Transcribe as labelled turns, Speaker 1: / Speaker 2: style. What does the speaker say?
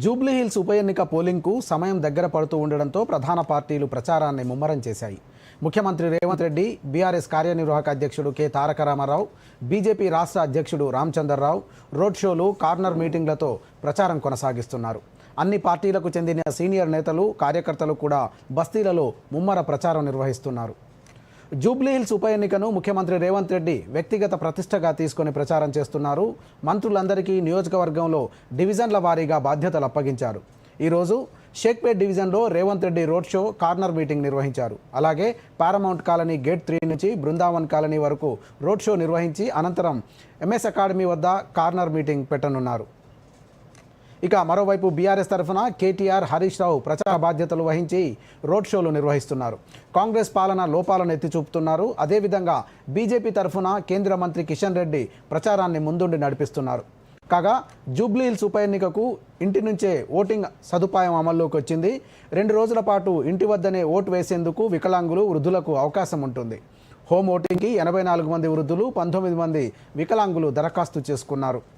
Speaker 1: జూబ్లీహిల్స్ ఉప ఎన్నిక పోలింగ్కు సమయం దగ్గర పడుతూ ఉండడంతో ప్రధాన పార్టీలు ప్రచారాన్ని ముమ్మరం చేశాయి. ముఖ్యమంత్రి రేవంత్ రెడ్డి బీఆర్ఎస్ కార్యనిర్వాహక అధ్యక్షుడు కె తారక రామారావు బీజేపీ రాష్ట్ర అధ్యక్షుడు రామచందర్రావు రోడ్ షోలు కార్నర్ మీటింగ్లతో ప్రచారం కొనసాగిస్తున్నారు. అన్ని పార్టీలకు చెందిన సీనియర్ నేతలు కార్యకర్తలు కూడా బస్తీలలో ముమ్మర ప్రచారం నిర్వహిస్తున్నారు. జూబ్లీహిల్స్ ఉప ఎన్నికను ముఖ్యమంత్రి రేవంత్ రెడ్డి వ్యక్తిగత ప్రతిష్టగా తీసుకొని ప్రచారం చేస్తున్నారు. మంత్రులందరికీ నియోజకవర్గంలో డివిజన్ల వారీగా బాధ్యతలు అప్పగించారు. ఈరోజు షేక్పేట్ డివిజన్లో Revanth Reddy road show corner meeting నిర్వహించారు. అలాగే పారమౌంట్ కాలనీ గేట్ త్రీ నుంచి బృందావన్ కాలనీ వరకు రోడ్ షో నిర్వహించి అనంతరం ఎంఎస్ అకాడమీ వద్ద కార్నర్ మీటింగ్ పెట్టనున్నారు. ఇక మరోవైపు బీఆర్ఎస్ తరఫున కేటీఆర్ హరీష్ రావు ప్రచార బాధ్యతలు వహించి రోడ్ షోలు నిర్వహిస్తున్నారు. కాంగ్రెస్ పాలన లోపాలను ఎత్తి చూపుతున్నారు అదేవిధంగా బీజేపీ తరఫున కేంద్ర మంత్రి కిషన్ రెడ్డి ప్రచారాన్ని ముందుండి నడిపిస్తున్నారు. కాగా జూబ్లీహిల్స్ ఉప ఎన్నికకు ఇంటి నుంచే ఓటింగ్ సదుపాయం అమల్లోకి వచ్చింది. రెండు రోజుల పాటు ఇంటి వద్దనే ఓటు వేసేందుకు వికలాంగులు వృద్ధులకు అవకాశం ఉంటుంది. హోమ్ ఓటింగ్కి ఎనభై నాలుగు మంది వృద్ధులు పంతొమ్మిది మంది వికలాంగులు దరఖాస్తు చేసుకున్నారు.